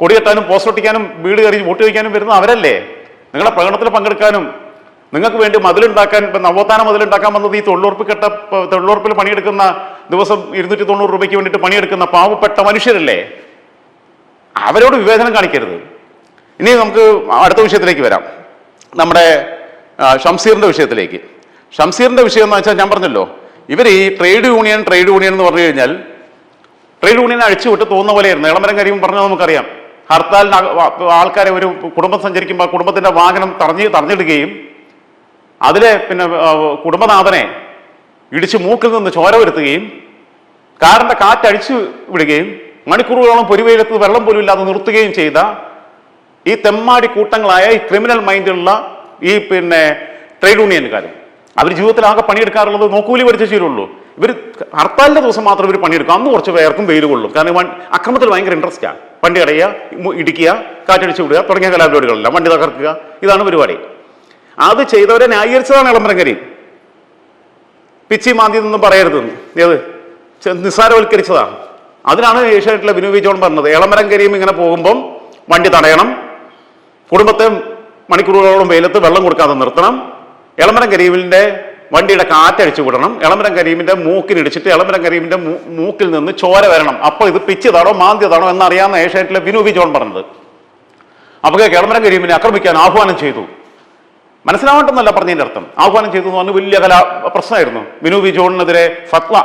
കൊടി കെട്ടാനും പോസ്റ്റ് ഒട്ടിക്കാനും വീട് കയറി വോട്ട് ചോദിക്കാനും വരുന്ന അവരല്ലേ? നിങ്ങളുടെ പ്രകടനത്തിൽ പങ്കെടുക്കാനും നിങ്ങൾക്ക് വേണ്ടി മതിലുണ്ടാക്കാൻ ഇപ്പം നവോത്ഥാന മതിലുണ്ടാക്കാൻ വന്നത് ഈ തൊഴിലുറപ്പ് കെട്ട തൊഴിലുറപ്പിൽ പണിയെടുക്കുന്ന ദിവസം ഇരുന്നൂറ്റി തൊണ്ണൂറ് രൂപയ്ക്ക് വേണ്ടിയിട്ട് പണിയെടുക്കുന്ന പാവപ്പെട്ട മനുഷ്യരല്ലേ? അവരോട് വിവേചനം കാണിക്കരുത്. ഇനി നമുക്ക് അടുത്ത വിഷയത്തിലേക്ക് വരാം. നമ്മുടെ ഷംസീറിന്റെ വിഷയത്തിലേക്ക്. ഷംസീറിന്റെ വിഷയം എന്ന് വെച്ചാൽ ഞാൻ പറഞ്ഞല്ലോ ഇവർ ഈ ട്രേഡ് യൂണിയൻ ട്രേഡ് യൂണിയൻ എന്ന് പറഞ്ഞു കഴിഞ്ഞാൽ ട്രേഡ് യൂണിയനെ അഴിച്ചുവിട്ട് തോന്നുന്ന പോലെയായിരുന്നു. ഇളമരം കാര്യം പറഞ്ഞാൽ നമുക്കറിയാം. ഹർത്താലിന് ആൾക്കാരെ ഒരു കുടുംബം സഞ്ചരിക്കുമ്പോൾ ആ കുടുംബത്തിന്റെ വാഹനം തടഞ്ഞ് തടഞ്ഞിടുകയും അതിലെ പിന്നെ കുടുംബനാഥനെ ഇടിച്ച് മൂക്കിൽ നിന്ന് ചോര വരുത്തുകയും കാറിന്റെ കാറ്റഴിച്ചു വിടുകയും മണിക്കൂറുകളോളം പൊരുവെയിലത്ത് വെള്ളം പോലും ഇല്ലാതെ നിർത്തുകയും ചെയ്ത ഈ തെമ്മാടി കൂട്ടങ്ങളായ ഈ ക്രിമിനൽ മൈൻഡുള്ള ഈ പിന്നെ ട്രേഡ് യൂണിയൻകാർ അവർ ജീവിതത്തിൽ ആകെ പണിയെടുക്കാറുള്ളത് നോക്കൂലി പഠിച്ച ശീലമുള്ളൂ. ഇവർ ഹർത്താലിന്റെ ദിവസം മാത്രം ഇവർ പണിയെടുക്കും. അന്ന് കുറച്ച് പേർക്കും വെയിൽ കൊള്ളും. കാരണം അക്രമത്തിൽ ഭയങ്കര ഇൻട്രസ്റ്റാണ് വണ്ടി അടയുക ഇടിക്കുക കാറ്റടിച്ച് വിടുക തുടങ്ങിയ കലാപരിപാടികളെല്ലാം. വണ്ടി തകർക്കുക ഇതാണ് പരിപാടി. അത് ചെയ്തവരെ ന്യായീകരിച്ചതാണ് ഇളംബരങ്കരി പിച്ചി മാന്തി നിന്നും പറയരുതെന്ന് ഏത്? നിസ്സാരവൽക്കരിച്ചതാണ് അതിനാണ് ഏഷ്യാനെറ്റിലെ വിനു ജോൺ പറഞ്ഞത്. ഇളമരങ്കരിയും ഇങ്ങനെ പോകുമ്പം വണ്ടി തടയണം. കുടുംബത്തെ മണിക്കൂറുകളോളം വെയിലത്ത് വെള്ളം കൊടുക്കാതെ നിർത്തണം. ഇളമരം കരീമിന്റെ വണ്ടിയുടെ കാറ്റടിച്ചു വിടണം. ഇളമരം കരീമിന്റെ മൂക്കിനിടിച്ചിട്ട് ഇളമരം കരീമിന്റെ മൂക്കിൽ നിന്ന് ചോര വരണം. അപ്പൊ ഇത് പിച്ചതാണോ മാന്തിയതാണോ എന്നറിയാവുന്ന ഏഷ്യാനെറ്റിലെ വിനു വി ജോൺ പറഞ്ഞത്. അപ്പോൾ ഇളമരം കരീമിനെ ആക്രമിക്കാൻ ആഹ്വാനം ചെയ്തു. മനസ്സിലാവട്ടെന്നല്ല പറഞ്ഞതിന്റെ അർത്ഥം. ആഹ്വാനം ചെയ്തു എന്ന് വലിയ കലാ പ്രശ്നമായിരുന്നു. വിനു ജോണിനെതിരെ ഫത്വ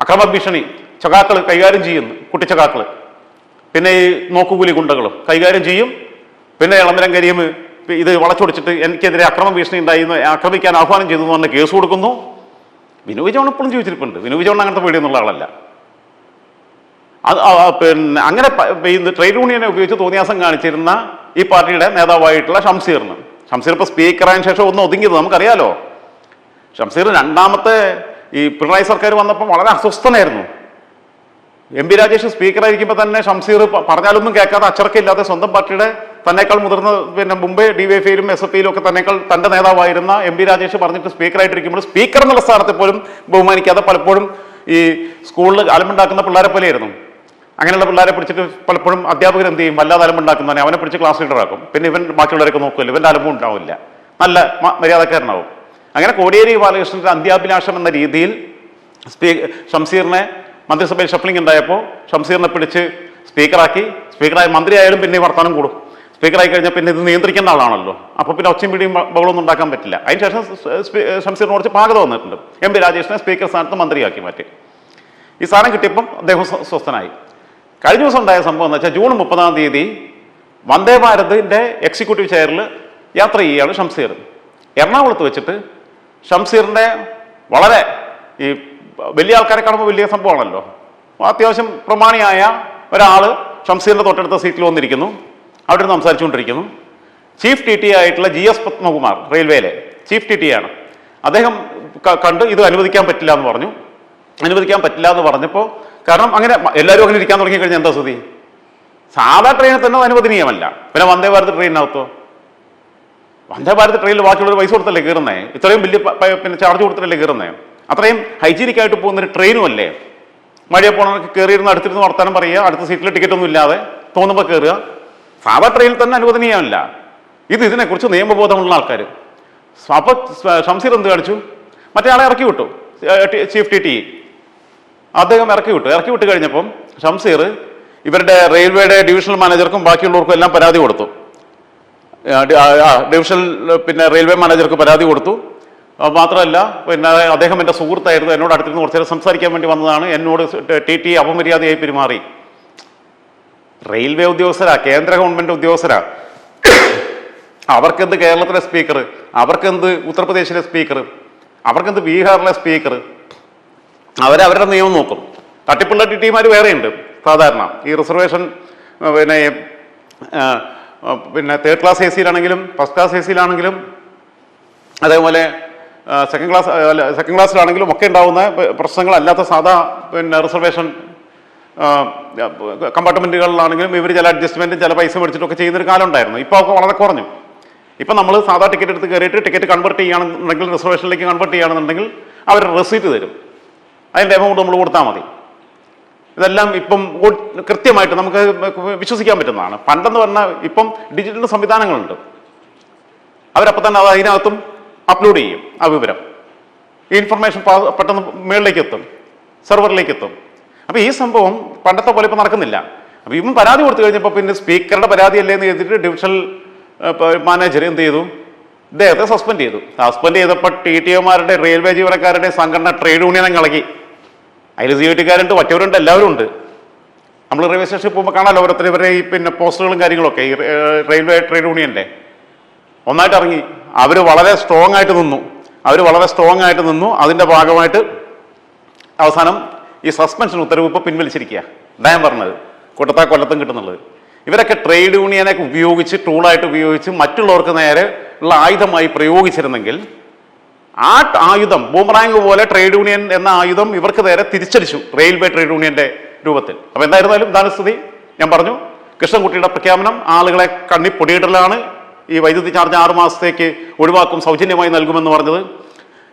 അക്രമ ഭീഷണി ചകാക്കൾ കൈകാര്യം ചെയ്യുന്നു കുട്ടിച്ചകാക്കൾ പിന്നെ ഈ നോക്കുകൂലി ഗുണ്ടകളും കൈകാര്യം ചെയ്യും. പിന്നെ ഇളമരം കരിയും ഇത് വളച്ചൊടിച്ചിട്ട് എനിക്കെതിരെ അക്രമ ഭീഷണി ഉണ്ടായി എന്ന് ആക്രമിക്കാൻ ആഹ്വാനം ചെയ്തു എന്ന് പറഞ്ഞ് കേസ് കൊടുക്കുന്നു. വിനു വിജയൻ എപ്പോഴും ജീവിച്ചിരിപ്പുണ്ട്. വിനു വിജയൻ അങ്ങനത്തെ പേടിയൊന്നുള്ള ആളല്ല. അത് പിന്നെ അങ്ങനെ ട്രേഡ് യൂണിയനെ ഉപയോഗിച്ച് തോന്നിയാസം കാണിച്ചിരുന്ന ഈ പാർട്ടിയുടെ നേതാവായിട്ടുള്ള ഷംസീറിന് ഷംസീർ ഇപ്പോൾ സ്പീക്കറായതിനു ശേഷം ഒന്ന് ഒതുങ്ങിയത് നമുക്കറിയാലോ. ഷംസീർ രണ്ടാമത്തെ ഈ പിണറായി സർക്കാർ വന്നപ്പോൾ വളരെ അസ്വസ്ഥനായിരുന്നു. എം പി രാജേഷ് സ്പീക്കറായിരിക്കുമ്പോൾ തന്നെ ഷംസീർ പറഞ്ഞാലൊന്നും കേൾക്കാതെ അച്ചടക്കമില്ലാതെ സ്വന്തം പാർട്ടിയുടെ തന്നേക്കാൾ മുതിർന്ന പിന്നെ മുംബൈ ഡി വൈ എഫിയിലും എസ് എഫ് ഐയിലും ഒക്കെ തന്നെക്കാൾ തന്റെ നേതാവായിരുന്ന എം പി രാജേഷ് പറഞ്ഞിട്ട് സ്പീക്കറായിട്ടിരിക്കുമ്പോൾ സ്പീക്കർ എന്നുള്ള സ്ഥാനത്തെ പോലും ബഹുമാനിക്കാതെ പലപ്പോഴും ഈ സ്കൂളിൽ അലമുണ്ടാക്കുന്ന പിള്ളേരെ പോലെയായിരുന്നു. അങ്ങനെയുള്ള പിള്ളേരെ പിടിച്ചിട്ട് പലപ്പോഴും അധ്യാപകർ എന്ത് ചെയ്യും? വല്ലാതെ അലമ്പുണ്ടാക്കുന്നവനെ അവനെ പിടിച്ച് ക്ലാസ് ലീഡറാക്കും. പിന്നെ ഇവൻ ബാക്കിയുള്ളവരൊക്കെ നോക്കുമല്ലോ? ഇവന്റെ അലമ്പും ഉണ്ടാവില്ല. നല്ല മര്യാദക്കാരനാവും. അങ്ങനെ കോടിയേരി ബാലകൃഷ്ണന്റെ അന്ത്യാഭിലാഷം എന്ന രീതിയിൽ സ്പീ ഷംസീറിനെ മന്ത്രിസഭയിൽ ഷഫ്ലിംഗ് ഉണ്ടായപ്പോൾ ഷംസീറിനെ പിടിച്ച് സ്പീക്കറാക്കി. സ്പീക്കറായ മന്ത്രിയായാലും പിന്നെ വർത്തമാനം കൂടും. സ്പീക്കറായി കഴിഞ്ഞാൽ പിന്നെ ഇത് നിയന്ത്രിക്കേണ്ട ആളാണല്ലോ. അപ്പോൾ പിന്നെ ഒച്ചയും പിടിയും ബഹളമൊന്നും ഉണ്ടാക്കാൻ പറ്റില്ല. അതിനുശേഷം ഷംസീറിന് കുറച്ച് പാകത വന്നിട്ടുണ്ട്. എം പി രാജേഷിനെ സ്പീക്കർ സ്ഥാനത്ത് മന്ത്രിയാക്കി മാറ്റി. ഈ സ്ഥാനം കിട്ടിയപ്പം അദ്ദേഹം സ്വ- സ്വസ്ഥനായി. കഴിഞ്ഞ ദിവസം ഉണ്ടായ സംഭവം എന്ന് വെച്ചാൽ ജൂൺ മുപ്പതാം തീയതി വന്ദേ ഭാരതിന്റെ എക്സിക്യൂട്ടീവ് ചെയറിൽ യാത്ര ചെയ്യുകയാണ് ഷംസീർ എറണാകുളത്ത് വെച്ചിട്ട് ഷംസീറിന്റെ വളരെ ഈ വലിയ ആൾക്കാരെ കാണുമ്പോൾ വലിയ സംഭവമാണല്ലോ. അത്യാവശ്യം പ്രമാണിയായ ഒരാൾ ഷംസീറിന്റെ തൊട്ടടുത്ത സീറ്റിൽ വന്നിരിക്കുന്നു. അവിടെ നിന്ന് സംസാരിച്ചുകൊണ്ടിരിക്കുന്നു. ചീഫ് ടി ടി ആയിട്ടുള്ള ജി എസ് പത്മകുമാർ റെയിൽവേയിലെ ചീഫ് ടി ടി ആണ്. അദ്ദേഹം കണ്ട് ഇത് അനുവദിക്കാൻ പറ്റില്ല എന്ന് പറഞ്ഞു. അനുവദിക്കാൻ പറ്റില്ല എന്ന് പറഞ്ഞപ്പോൾ കാരണം അങ്ങനെ എല്ലാവരും അങ്ങനെ ഇരിക്കാൻ തുടങ്ങി കഴിഞ്ഞാൽ എന്താ സ്ഥിതി സാധാ ട്രെയിനിൽ തന്നെ അനുവദനീയമല്ല. പിന്നെ വന്ദേ ഭാരത് ട്രെയിനിനകത്തോ വന്ദേ ഭാരത് ട്രെയിനിൽ ബാക്കിയുള്ളവർ പൈസ കൊടുത്തല്ലേ കയറുന്നേ ഇത്രയും വലിയ പിന്നെ ചാർജ് കൊടുത്തിട്ടല്ലേ കയറുന്നേ അത്രയും ഹൈജീനിക് ആയിട്ട് പോകുന്ന ഒരു ട്രെയിനും അല്ലേ? മഴയെ പോകണമെങ്കിൽ കയറിയിരുന്ന് അടുത്തിരുന്ന് വർത്താനം പറയുക അടുത്ത സീറ്റിൽ ടിക്കറ്റ് ഒന്നും ഇല്ലാതെ തോന്നുമ്പോൾ കയറുക സാധാ ട്രെയിനിൽ തന്നെ അനുവദനീയമല്ല. ഇത് ഇതിനെക്കുറിച്ച് നിയമബോധമുള്ള ആൾക്കാർ അപ്പൊ ഷംസീർ എന്ത് കാണിച്ചു? മറ്റേ ആളെ ഇറക്കി വിട്ടു. Chief T T. അദ്ദേഹം ഇറക്കി വിട്ടു. ഇറക്കി വിട്ട് കഴിഞ്ഞപ്പം ഷംസീർ ഇവരുടെ റെയിൽവേയുടെ ഡിവിഷണൽ മാനേജർക്കും ബാക്കിയുള്ളവർക്കും എല്ലാം പരാതി കൊടുത്തു. ഡിവിഷണൽ പിന്നെ റെയിൽവേ മാനേജർക്ക് പരാതി കൊടുത്തു. മാത്രമല്ല പിന്നെ അദ്ദേഹം എന്റെ സുഹൃത്തായിരുന്നു. എന്നോട് അടുത്തിരുന്ന് കുറച്ച് നേരം സംസാരിക്കാൻ വേണ്ടി വന്നതാണ്. എന്നോട് ടി ടി അപമര്യാദയായി പെരുമാറി. റെയിൽവേ ഉദ്യോഗസ്ഥരാ കേന്ദ്ര ഗവൺമെന്റ് ഉദ്യോഗസ്ഥരാ. അവർക്കെന്ത് കേരളത്തിലെ സ്പീക്കർ അവർക്കെന്ത് ഉത്തർപ്രദേശിലെ സ്പീക്കർ അവർക്കെന്ത് ബീഹാറിലെ സ്പീക്കർ അവരവരുടെ നിയമം നോക്കും. തട്ടിപ്പുള്ള ടീമാർ വേറെയുണ്ട് സാധാരണ. ഈ റിസർവേഷൻ പിന്നെ പിന്നെ തേർഡ് ക്ലാസ് എ സിയിലാണെങ്കിലും ഫസ്റ്റ് ക്ലാസ് എ സിയിലാണെങ്കിലും അതേപോലെ സെക്കൻഡ് ക്ലാസ് സെക്കൻഡ് ക്ലാസ്സിലാണെങ്കിലും ഒക്കെ ഉണ്ടാകുന്ന പ്രശ്നങ്ങളല്ലാത്ത സാധാ പിന്നെ റിസർവേഷൻ കമ്പാർട്ട്മെന്റുകളിലാണെങ്കിലും ഇവർ ചില അഡ്ജസ്റ്റ്മെന്റും ചില പൈസ മേടിച്ചിട്ടൊക്കെ ചെയ്യുന്നൊരു കാലം ഉണ്ടായിരുന്നു ഇപ്പോൾ ഒക്കെ വളരെ കുറഞ്ഞു. ഇപ്പം നമ്മൾ സാധാ ടിക്കറ്റ് എടുത്ത് കയറിയിട്ട് ടിക്കറ്റ് കൺവെർട്ട് ചെയ്യുകയാണെന്നുണ്ടെങ്കിൽ റിസർവേഷനിലേക്ക് കൺവെർട്ട് ചെയ്യുകയാണെന്നുണ്ടെങ്കിൽ അവർ റെസീറ്റ് തരും. അതിന്റെ എമൗണ്ട് നമ്മൾ കൊടുത്താൽ മതി. ഇതെല്ലാം ഇപ്പം കൃത്യമായിട്ട് നമുക്ക് വിശ്വസിക്കാൻ പറ്റുന്നതാണ്. പണ്ടെന്ന് പറഞ്ഞാൽ ഇപ്പം ഡിജിറ്റൽ സംവിധാനങ്ങളുണ്ട്. അവരപ്പം തന്നെ അത് അതിനകത്തും അപ്ലോഡ് ചെയ്യും ആ വിവരം. ഈ ഇൻഫർമേഷൻ പെട്ടെന്ന് മേളിലേക്ക് എത്തും സെർവറിലേക്ക് എത്തും. അപ്പോൾ ഈ സംഭവം പണ്ടത്തെ പോലെ ഇപ്പൊ നടക്കുന്നില്ല. അപ്പോൾ ഇവൻ പരാതി കൊടുത്തു കഴിഞ്ഞപ്പോൾ പിന്നെ സ്പീക്കറുടെ പരാതിയല്ലേ എന്ന് ചെയ്തിട്ട് ഡിവിഷണൽ മാനേജർ എന്ത് ചെയ്തു? ഇദ്ദേഹത്തെ സസ്പെൻഡ് ചെയ്തു. സസ്പെൻഡ് ചെയ്തപ്പോൾ ടി ടി ഒമാരുടെ റെയിൽവേ ജീവനക്കാരുടെ സംഘടന ട്രേഡ് യൂണിയനും കളക്കി അതിൽ സി ടിക്കാരുണ്ട് മറ്റവരുണ്ട് എല്ലാവരും ഉണ്ട്. നമ്മൾ റെയിൽവേ സ്റ്റേഷനിൽ പോകുമ്പോൾ കാണാമല്ലോ ഓരോരുത്തർ ഇവരെ ഈ പിന്നെ പോസ്റ്ററുകളും കാര്യങ്ങളൊക്കെ ഈ റെയിൽവേ ട്രേഡ് യൂണിയന്റെ ഒന്നായിട്ട് ഇറങ്ങി. അവർ വളരെ സ്ട്രോങ് ആയിട്ട് നിന്നു. അവർ വളരെ സ്ട്രോങ് ആയിട്ട് നിന്നു. അതിന്റെ ഭാഗമായിട്ട് അവസാനം ഈ സസ്പെൻഷൻ ഉത്തരവ് ഇപ്പോൾ പിൻവലിച്ചിരിക്കുക ഞാൻ പറഞ്ഞത്. കൊട്ടത്താ കൊല്ലത്തും കിട്ടുന്നുള്ളത്. ഇവരൊക്കെ ട്രേഡ് യൂണിയനെ ഉപയോഗിച്ച് ടൂളായിട്ട് ഉപയോഗിച്ച് മറ്റുള്ളവർക്ക് നേരെ ഉള്ള ആയുധമായി പ്രയോഗിച്ചിരുന്നെങ്കിൽ ആ ആയുധം ബൂമറാങ് പോലെ ട്രേഡ് യൂണിയൻ എന്ന ആയുധം ഇവർക്ക് നേരെ തിരിച്ചടിച്ചു റെയിൽവേ ട്രേഡ് യൂണിയന്റെ രൂപത്തിൽ. അപ്പൊ എന്തായിരുന്നാലും ഇതാണ് സ്ഥിതി. ഞാൻ പറഞ്ഞു കൃഷ്ണൻകുട്ടിയുടെ പ്രഖ്യാപനം ആളുകളെ കണ്ണി പൊടിയിടലാണ്. ഈ വൈദ്യുതി ചാർജ് ആറ് മാസത്തേക്ക് ഒഴിവാക്കും സൗജന്യമായി നൽകുമെന്ന് പറഞ്ഞത്.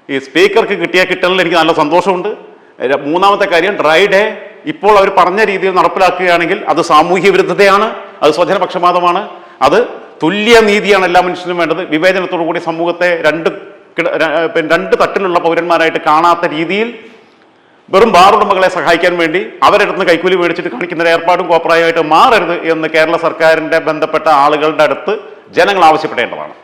ഈ സ്പീക്കർക്ക് കിട്ടിയ കിട്ടലിൽ എനിക്ക് നല്ല സന്തോഷമുണ്ട്. മൂന്നാമത്തെ കാര്യം ഡ്രൈ ഡേ. ഇപ്പോൾ അവർ പറഞ്ഞ രീതിയിൽ നടപ്പിലാക്കുകയാണെങ്കിൽ അത് സാമൂഹ്യ വിരുദ്ധതയാണ് അത് സ്വജനപക്ഷപാതമാണ്. അത് തുല്യ നീതിയാണ് എല്ലാ മനുഷ്യനും വേണ്ടത്. വിവേചനത്തോടു കൂടി സമൂഹത്തെ രണ്ട് രണ്ട് തട്ടിലുള്ള പൗരന്മാരായിട്ട് കാണാത്ത രീതിയിൽ വെറും ബാറുടമകളെ സഹായിക്കാൻ വേണ്ടി അവരടുത്ത് കൈക്കൂലി മേടിച്ചിട്ട് കാണിക്കുന്ന ഏർപ്പാടും കോപ്രായമായിട്ട് മാറരുത് എന്ന് കേരള സർക്കാരിന്റെ ബന്ധപ്പെട്ട ആളുകളുടെ അടുത്ത് ജനങ്ങൾ ആവശ്യപ്പെടേണ്ടതാണ്.